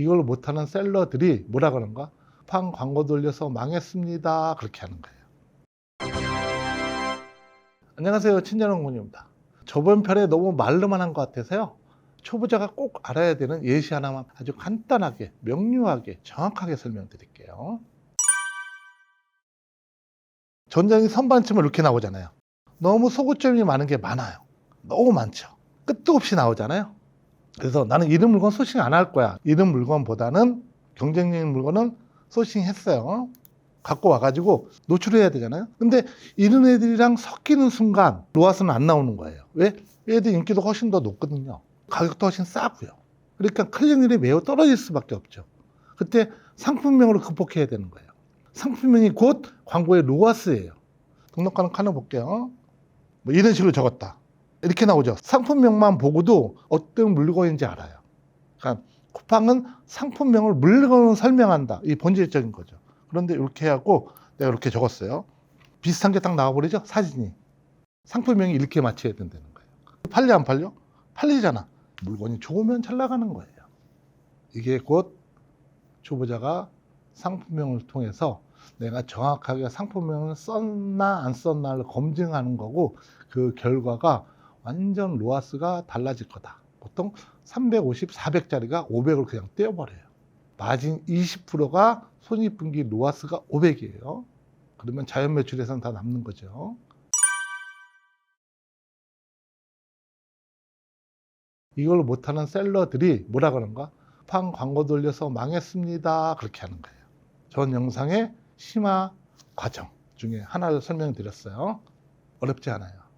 이걸 못하는 셀러들이 뭐라 그런가? 팡 광고 돌려서 망했습니다. 그렇게 하는 거예요. 안녕하세요. 친절홍군입니다. 저번 편에 너무 말로만 한 것 같아서요. 초보자가 꼭 알아야 되는 예시 하나만 아주 간단하게, 명료하게, 정확하게 설명드릴게요. 전장이 선반쯤을 이렇게 나오잖아요. 너무 소구점이 많은 게 많아요. 너무 많죠. 끝도 없이 나오잖아요. 그래서 나는 이런 물건 소싱 안 할 거야. 이런 물건보다는 경쟁적인 물건은 소싱 했어요. 갖고 와가지고 노출해야 되잖아요. 근데 이런 애들이랑 섞이는 순간 로아스는 안 나오는 거예요. 왜? 얘들 인기도 훨씬 더 높거든요. 가격도 훨씬 싸고요. 그러니까 클릭률이 매우 떨어질 수밖에 없죠. 그때 상품명으로 극복해야 되는 거예요. 상품명이 곧 광고의 로아스예요. 등록하는 칸을 볼게요. 뭐 이런 식으로 적었다. 이렇게 나오죠. 상품명만 보고도 어떤 물건인지 알아요. 그러니까 쿠팡은 상품명을 물건을 설명한다. 이 본질적인 거죠. 그런데 이렇게 하고 내가 이렇게 적었어요. 비슷한 게 딱 나와버리죠. 사진이. 상품명이 이렇게 맞춰야 된다는 거예요. 팔려 안 팔려? 팔리잖아. 물건이 좋으면 잘 나가는 거예요. 이게 곧 초보자가 상품명을 통해서 내가 정확하게 상품명을 썼나 안 썼나를 검증하는 거고 그 결과가 완전 로아스가 달라질 거다. 보통 350, 400짜리가 500을 그냥 떼어버려요. 마진 20%가 손익분기 로아스가 500이에요. 그러면 자연 매출에서는 다 남는 거죠. 이걸 못하는 셀러들이 뭐라 그런가? 팡 광고 돌려서 망했습니다. 그렇게 하는 거예요. 전 영상의 심화 과정 중에 하나를 설명드렸어요. 어렵지 않아요.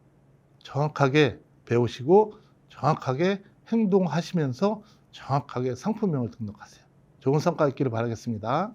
정확하게 배우시고 정확하게 행동하시면서 정확하게 상품명을 등록하세요. 좋은 성과 있기를 바라겠습니다.